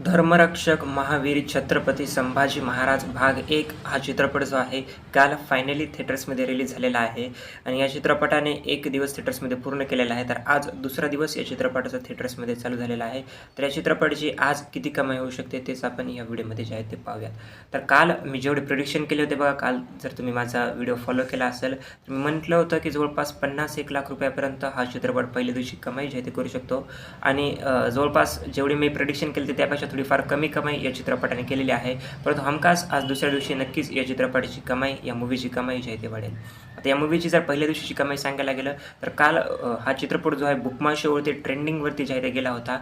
धर्मरक्षक महावीर छत्रपती संभाजी महाराज भाग एक हा चित्रपट जो आहे काल फायनली थिएटर्समध्ये रिलीज झालेला आहे. आणि या चित्रपटाने एक दिवस थिएटर्समध्ये पूर्ण केलेला आहे. तर आज दुसरा दिवस या चित्रपटाचा थिएटर्समध्ये चालू झालेला आहे. तर या चित्रपटाची आज किती कमाई होऊ शकते तेच आपण या व्हिडिओमध्ये जे आहे ते पाहूयात. तर काल मी जेवढे प्रिडिक्शन केले होते बघा काल जर तुम्ही माझा व्हिडिओ फॉलो केला असेल तर मी म्हटलं होतं की जवळपास पन्नास एक लाख रुपयापर्यंत हा चित्रपट पहिल्या दिवशी कमाई जी आहे ते करू शकतो. आणि जवळपास जेवढी मी प्रिडिक्शन केली ते त्यापेक्षा थोडीफार कमी कमाई या चित्रपटाने केलेली आहे. परंतु हमखास आज दुसऱ्या दिवशी नक्कीच या चित्रपटाची कमाई या मूवीची कमाई जी आहे ती वाढेल. आता या मूवीची जर पहिल्या दिवशीची कमाई सांगायला गेलं तर काल हा चित्रपट जो आहे बुकमा शोवरती ट्रेंडिंगवरती जे आहे ते गेला होता.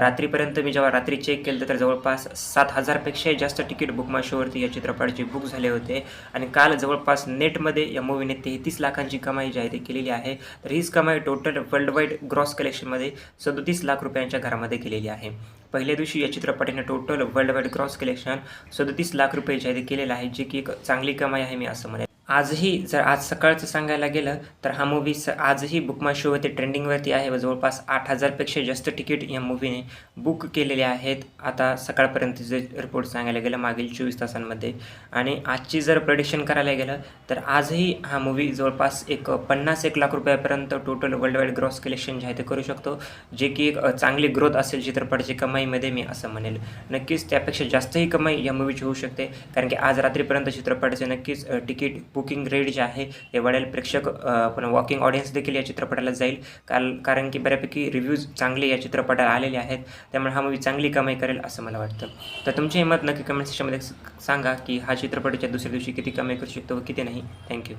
रात्रीपर्यंत मी जेव्हा रात्री चेक केलं तर जवळपास सात हजारपेक्षाही जास्त तिकीट बुकमा शोवरती या चित्रपटाचे बुक झाले होते. आणि काल जवळपास नेटमध्ये या मूवीने तेहतीस लाखांची कमाई जी आहे ती केलेली आहे. तर हीच कमाई टोटल वर्ल्ड वाईड ग्रॉस कलेक्शनमध्ये सदोतीस लाख रुपयांच्या घरामध्ये केलेली आहे. पहिल्या दिवशी या चित्रपटाने total world wide gross collection सदतीस लाख रुपये जाहीर केलेलं आहे जे की एक चांगली कमाई आहे मी असं म्हणेन. आजही जर आज सकाळचं सांगायला गेलं तर हा मूवी स आजही बुकमा शोवरती ट्रेंडिंगवरती आहे व जवळपास आठ हजारपेक्षा जास्त तिकीट या मूवीने बुक केलेले आहेत. आता सकाळपर्यंतचे रिपोर्ट सांगायला गेलं मागील चोवीस तासांमध्ये. आणि आजची जर प्रडिक्शन करायला गेलं तर आजही हा मूवी जवळपास एक पन्नास एक लाख रुपयापर्यंत total world wide gross collection जे आहे ते करू शकतो. जे की एक चांगली ग्रोथ असेल चित्रपटाची कमाईमध्ये मी असं म्हणेल. नक्कीच त्यापेक्षा जास्तही कमाई या मूवीची होऊ शकते. कारण की आज रात्रीपर्यंत चित्रपटाचे नक्कीच तिकीट बुकिंग रेट जे आहे ते वाढेल प्रेक्षक पण वॉकिंग ऑडियन्स देखील या चित्रपटाला जाईल. काल कारण की बऱ्यापैकी रिव्ह्यूज चांगले या चित्रपटाला आलेले आहेत. त्यामुळे हा मूवी चांगली कमाई करेल असं मला वाटतं. तर तुमचे मत नक्की कमेंट सेक्शनमध्ये सांगा की हा चित्रपटाच्या दुसऱ्या दिवशी किती कमाई करू शकतो व किती नाही. थँक्यू